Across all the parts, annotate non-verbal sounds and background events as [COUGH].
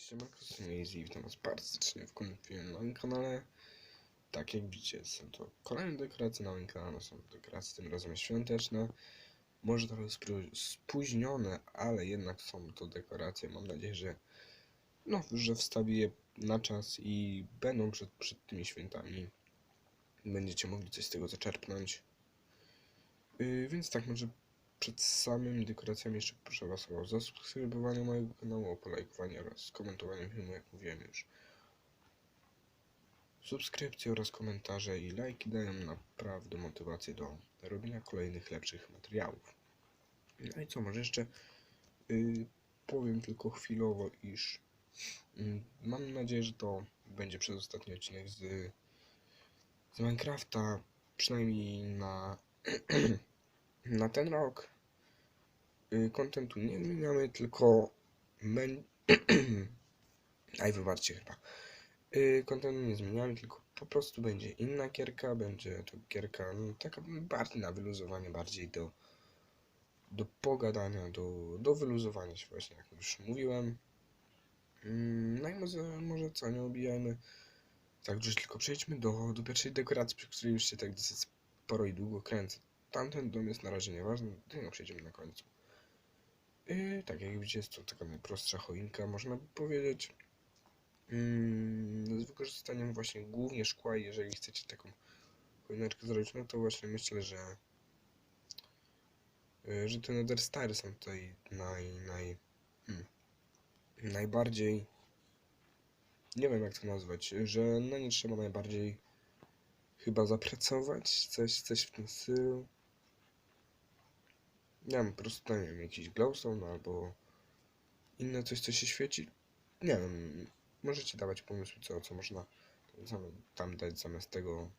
Siemanko, jestem Easy i witam was bardzo serdecznie w kolejnym filmie na moim kanale. Tak jak widzicie, są to kolejne dekoracje na moim kanale, są to dekoracje tym razem świąteczne. Może trochę spóźnione, ale jednak są to dekoracje. Mam nadzieję, że no, że wstawię je na czas i będą przed, przed tymi świętami. Będziecie mogli coś z tego zaczerpnąć. Yy, więc tak, może przed samymi dekoracjami jeszcze proszę Was o zasubskrybowanie mojego kanału, o polajkowanie oraz komentowanie filmu, jak mówiłem już. Subskrypcje oraz komentarze i lajki dają naprawdę motywację do robienia kolejnych lepszych materiałów. No i co, może jeszcze yy, powiem tylko chwilowo, iż yy, mam nadzieję, że to będzie przedostatni odcinek z, z Minecrafta, przynajmniej na, [CLEARS THROAT] na ten rok y, kontentu nie zmieniamy, tylko men... [CLEARS THROAT] Aj, wybaczcie chyba. Y, Kontentu nie zmieniamy, tylko po prostu będzie inna gierka, będzie to gierka no, taka bardziej na wyluzowanie, bardziej do, do pogadania, do, do wyluzowania się właśnie, jak już mówiłem. Mm, No i może, może co, nie obijajmy. Tak, już tylko przejdźmy do, do pierwszej dekoracji, przy której już się tak dosyć sporo i długo kręcę. Tamten dom jest na razie nieważny, do niego przejdziemy na końcu. Yy, tak jak widzicie, jest to taka najprostsza choinka, można by powiedzieć. Yy, z wykorzystaniem właśnie głównie szkła i jeżeli chcecie taką choineczkę zrobić, no to właśnie myślę, że yy, że te Nether Stary są tutaj naj, naj, hmm, najbardziej nie wiem jak to nazwać, że na nie trzeba najbardziej chyba zapracować, coś, coś w tym stylu. Nie wiem, po prostu, nie wiem, jakiś glowstone albo inne coś, co się świeci. Nie wiem, możecie dawać pomysły, co, co można tam dać zamiast tego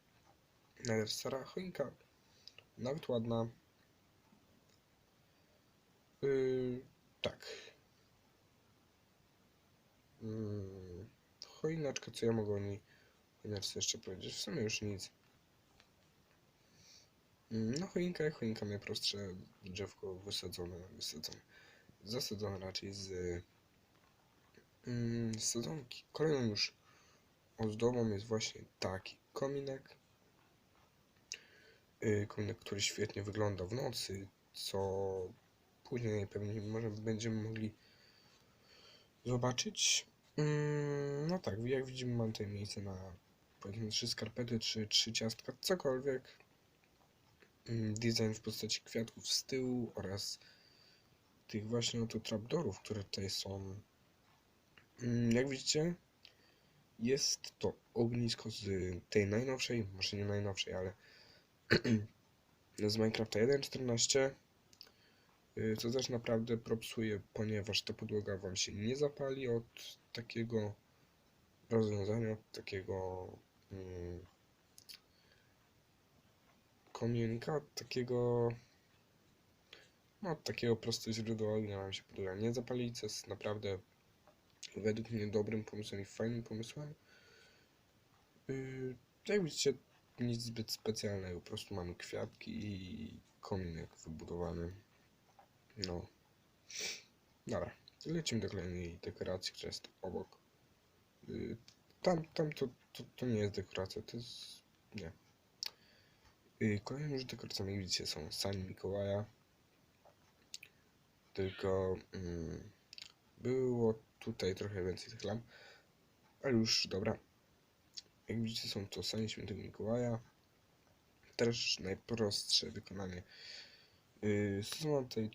Nether stara choinka. Nawet ładna. Yy, tak. Yy, choineczka, co ja mogę o niej jeszcze powiedzieć? W sumie już nic. Mm, No choinka choinka najprostsze drzewko wysadzone, wysadzone, zasadzone raczej z, mm, z sadzonki. Kolejną już ozdobą jest właśnie taki kominek. Yy, kominek, który świetnie wygląda w nocy, co później pewnie może będziemy mogli zobaczyć. Mm, no tak, jak widzimy mam tutaj miejsce na powiedzmy trzy skarpety, czy trzy ciastka, cokolwiek design w postaci kwiatków z tyłu oraz tych właśnie oto trapdorów, które tutaj są. Mm, Jak widzicie, jest to ognisko z tej najnowszej, może nie najnowszej, ale [CLEARS THROAT] z Minecrafta 1.14, y, co też naprawdę propsuje, ponieważ ta podłoga Wam się nie zapali od takiego rozwiązania, od takiego mm, kominka, takiego no, takiego prostego źródła ognia nam się podłoga nie zapali, co jest naprawdę według mnie dobrym pomysłem i fajnym pomysłem. Yy, jak widzicie, nic zbyt specjalnego, po prostu mamy kwiatki i kominek wybudowany. No. Dobra, lecimy do kolejnej dekoracji, która jest obok. Yy, tam, tam to, to, to nie jest dekoracja, to jest... nie. Kolejną już dekoracją, jak widzicie, są sani Mikołaja. Tylko mm, było tutaj trochę więcej tych lamp, ale już dobra. Jak widzicie, są to sani świętego Mikołaja. Też najprostsze wykonanie. Yy, są tutaj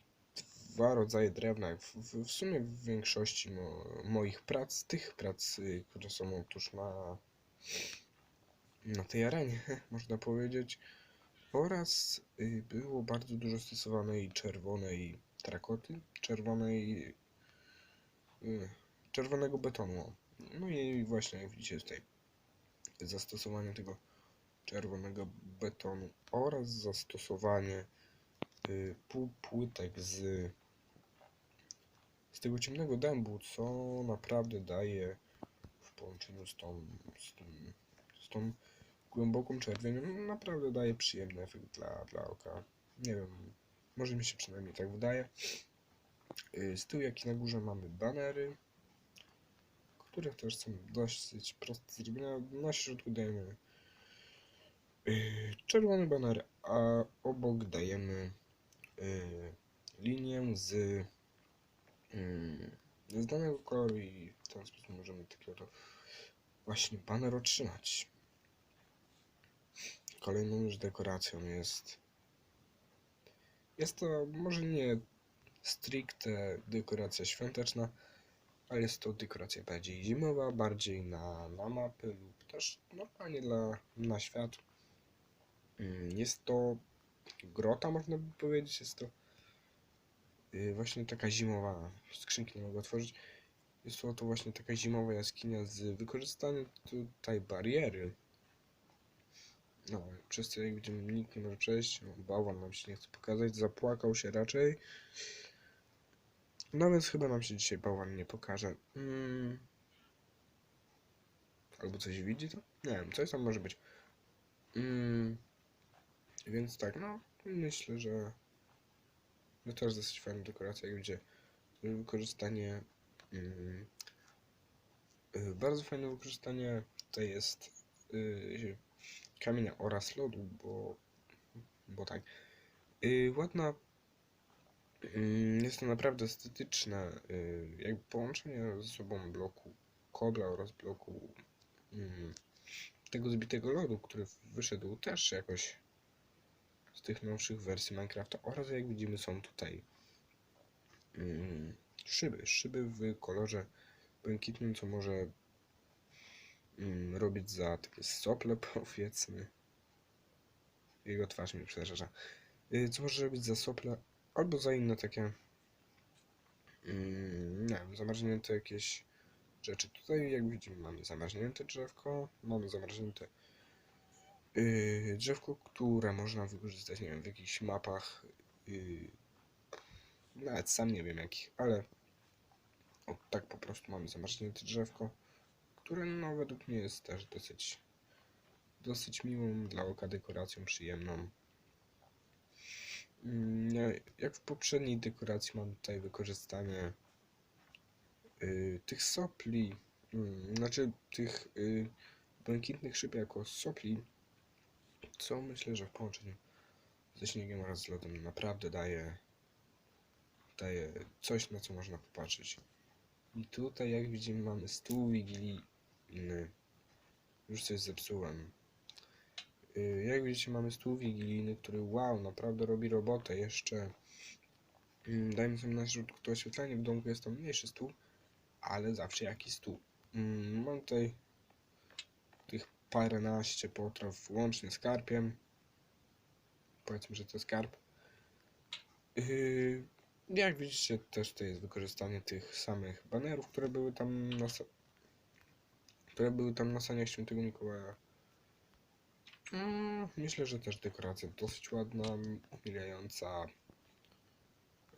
dwa rodzaje drewna. W, w, w sumie w większości mo, moich prac, tych prac, y, które są otóż na, na tej arenie, [LAUGHS] można powiedzieć. Oraz y, było bardzo dużo stosowanej czerwonej trakoty, czerwonej, y, czerwonego betonu. No i właśnie jak widzicie tutaj zastosowanie tego czerwonego betonu oraz zastosowanie y, półpłytek z, z tego ciemnego dębu, co naprawdę daje w połączeniu z tą, z tym, z tą głęboką czerwienią, naprawdę daje przyjemny efekt dla, dla oka. Nie wiem, może mi się przynajmniej tak wydaje. Y, Z tyłu jak i na górze mamy banery. które też są dosyć prosto zrobione. Na środku dajemy yy, czerwony baner, a obok dajemy yy, linię z, z danego koloru i w ten sposób możemy takiego to właśnie baner otrzymać. Kolejną już dekoracją jest jest to może nie stricte dekoracja świąteczna, ale jest to dekoracja bardziej zimowa, bardziej na, na mapy lub też normalnie dla, na świat. Mm, Jest to grota, można by powiedzieć, jest to yy, właśnie taka zimowa, skrzynki nie mogę otworzyć, jest to, to właśnie taka zimowa jaskinia z wykorzystaniem tutaj bariery. No, przez jak widzimy nikt nie może przejść, no, bałwan nam się nie chce pokazać, zapłakał się raczej. No więc chyba nam się dzisiaj bałwan nie pokaże. Mm. Albo coś widzi to? Nie wiem, coś tam może być. Mm. Więc tak, no, myślę, że to też dosyć fajna dekoracja, widzicie, wykorzystanie mm, y, bardzo fajne wykorzystanie tutaj jest y, kamienia oraz lodu, bo, bo tak. Yy, ładna. Yy, jest to naprawdę estetyczne. Yy, jakby połączenie ze sobą bloku kobla oraz bloku yy, tego zbitego lodu, który wyszedł też jakoś z tych nowszych wersji Minecrafta. Oraz jak widzimy są tutaj yy, szyby. Szyby w kolorze błękitnym, co może mm, robić za takie sople, [LAUGHS] powiedzmy. Jego twarz mnie przeraża. Y, Co może robić za sople, albo za inne takie, mm, nie wiem, zamarznięte jakieś rzeczy. Tutaj, jak widzimy, mamy zamarznięte drzewko, mamy zamarznięte yy, drzewko, które można wykorzystać, nie wiem, w jakichś mapach, yy, nawet sam nie wiem jakich, ale o, tak po prostu mamy zamarznięte drzewko które no według mnie jest też dosyć dosyć miłą dla oka dekoracją przyjemną. Mm, Jak w poprzedniej dekoracji mam tutaj wykorzystanie y, tych sopli, mm, znaczy tych y, błękitnych szyb jako sopli, co myślę, że w połączeniu ze śniegiem oraz z lodem naprawdę daje daje coś, na co można popatrzeć. I tutaj, jak widzimy, mamy stół wigilijny. Już coś zepsułem. Yy, Jak widzicie, mamy stół wigilijny, który wow, naprawdę robi robotę. Jeszcze yy, dajmy sobie na środku to oświetlenie. W domku jest to mniejszy stół, ale zawsze jakiś stół. Yy, Mam tutaj tych paręnaście potraw, łącznie z karpiem. Powiedzmy, że to skarb. Yy, jak widzicie, też to jest wykorzystanie tych samych banerów, które były tam na, które były tam na saniach świętego Mikołaja. Mm, myślę, że też dekoracja dosyć ładna, umilająca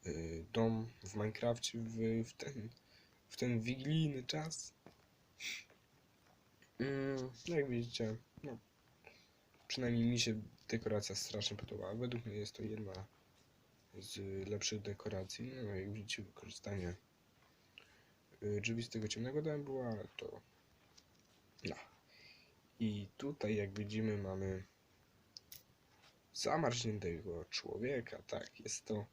y, dom w Minecrafcie w, w, ten, w ten wigilijny czas. Mm, jak widzicie, no, przynajmniej mi się dekoracja strasznie podobała. Według mnie jest to jedna z lepszych dekoracji. No, jak widzicie, wykorzystanie y, drzwi z tego ciemnego dębu, ale to no. I tutaj, jak widzimy, mamy zamarzniętego człowieka. Tak, jest to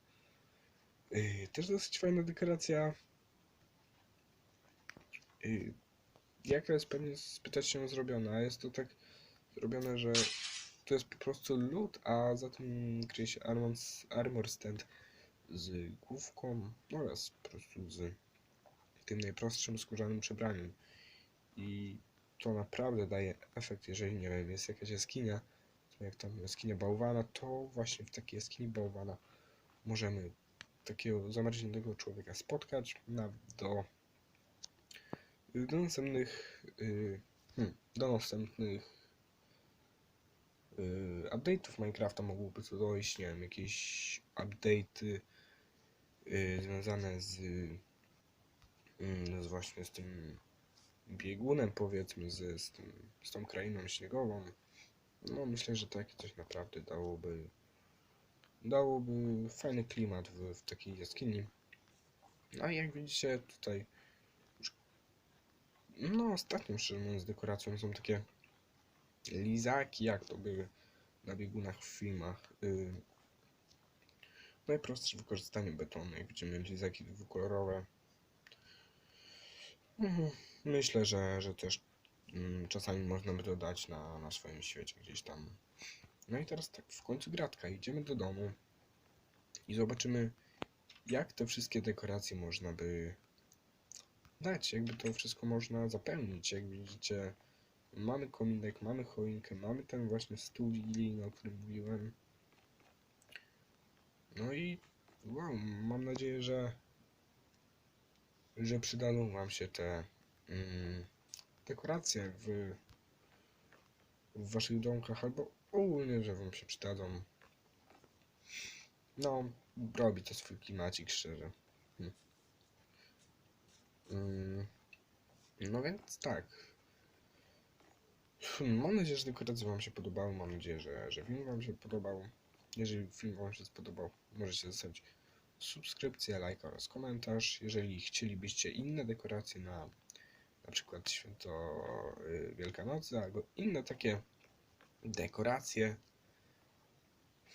y, też dosyć fajna dekoracja. Y, jaka jest pewnie spytać się zrobiona? Jest to tak zrobione, że to jest po prostu lód, a za tym kryje się armor, armor stand z główką oraz po prostu z tym najprostszym skórzanym przebraniem. I to naprawdę daje efekt, jeżeli nie wiem, jest jakaś jaskinia, jak tam jaskinia bałwana, to właśnie w takiej jaskini bałwana możemy takiego zamarzniętego człowieka spotkać na, do, do następnych yy, hmm, do następnych yy, update'ów Minecrafta mogłoby to dojść, nie wiem, jakieś update'y yy, związane z, yy, z właśnie z tym biegunem powiedzmy z, z, tym, z tą krainą śniegową. No myślę, że takie coś naprawdę dałoby dałoby fajny klimat w, w takiej jaskini. No i jak widzicie tutaj No, ostatnią szczerze mówiąc dekoracją są takie lizaki, jak to były na biegunach w filmach. Y, najprostsze wykorzystanie betonu, jak widzimy lizaki dwukolorowe. Mhm, Myślę, że, że też mm, czasami można by dodać na, na swoim świecie gdzieś tam. No i teraz tak, w końcu gratka. Idziemy do domu i zobaczymy, jak te wszystkie dekoracje można by dać, jakby to wszystko można zapełnić. Jak widzicie, mamy kominek, mamy choinkę, mamy ten właśnie stół wigilijny, o którym mówiłem. No i wow, mam nadzieję, że że przydadzą wam się te mm, dekoracje w, w waszych domkach, albo ogólnie, że wam się przydadzą. No, robi to swój klimacik, szczerze. Hm. Mm, no więc tak. Hmm, Mam nadzieję, że dekoracje wam się podobały, mam nadzieję, że, że film wam się podobał. Jeżeli film wam się spodobał, możecie zostawić subskrypcję, lajka oraz komentarz. Jeżeli chcielibyście inne dekoracje na na przykład święto y, Wielkanocy albo inne takie dekoracje,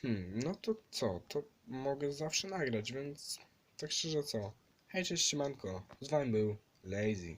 hmm, no to co, to mogę zawsze nagrać, więc tak szczerze co, hej, cześć, siemanko, z wami był Lazy.